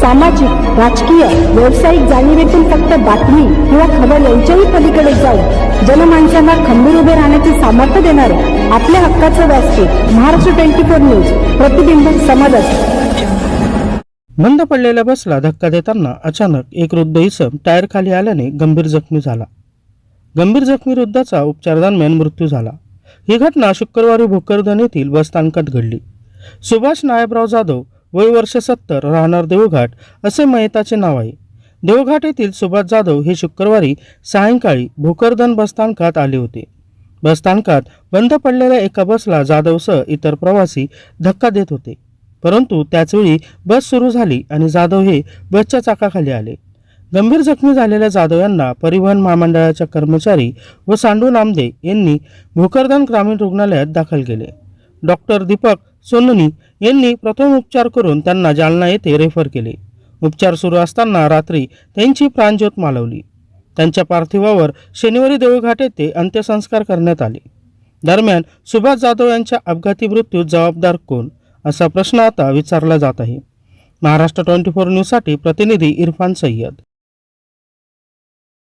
सामाजिक राजकीय व्यावसायिक जाणीवेतून फक्त बातमी किंवा खबर यांच्याही पलीकडे जाऊन जनमानसांना खंबीर उभे राहण्याचे सामर्थ्य देणारे आपल्या हक्काचं व्यासपीठ महाराष्ट्र ट्वेंटी फोर न्यूज प्रतिबिंब समाजात बंद पडलेल्या बसला धक्का देताना अचानक एक वृद्ध इसम टायर खाली आल्याने गंभीर जखमी झाला. गंभीर जखमी वृद्धाचा उपचारादरम्यान मृत्यू झाला. ही घटना शुक्रवारी भोकरदन येथील बसस्थानकात घडली. सुभाष नायबराव जाधव वय वर्ष सत्तर राहणार देवघाट असे मयताचे नाव आहे. देवघाट येथील सुभाष जाधव हे शुक्रवारी सायंकाळी भोकरदन बसस्थानकात आले होते. बसस्थानकात बंद पडलेल्या एका बसला जाधवसह इतर प्रवासी धक्का देत होते. परंतु त्याचवेळी बस सुरू झाली आणि जाधव हे बसच्या चाकाखाली आले. गंभीर जखमी झालेल्या जाधव यांना परिवहन महामंडळाच्या कर्मचारी व सांडू नामदे यांनी भोकरदन ग्रामीण रुग्णालयात दाखल केले. डॉक्टर दीपक सोननी यांनी प्रथम उपचार करून त्यांना जालना येथे रेफर केले. उपचार सुरू असताना रात्री त्यांची प्राणज्योत मालवली. त्यांच्या पार्थिवावर शनिवारी देऊळघाट येथे अंत्यसंस्कार करण्यात आले. दरम्यान सुभाष जाधव यांच्या अपघाती मृत्यूत जबाबदार कोण? असा प्रश्न आता विचारला जात आहे. महाराष्ट्र ट्वेंटी फोर न्यूजसाठी प्रतिनिधी इरफान सय्यद.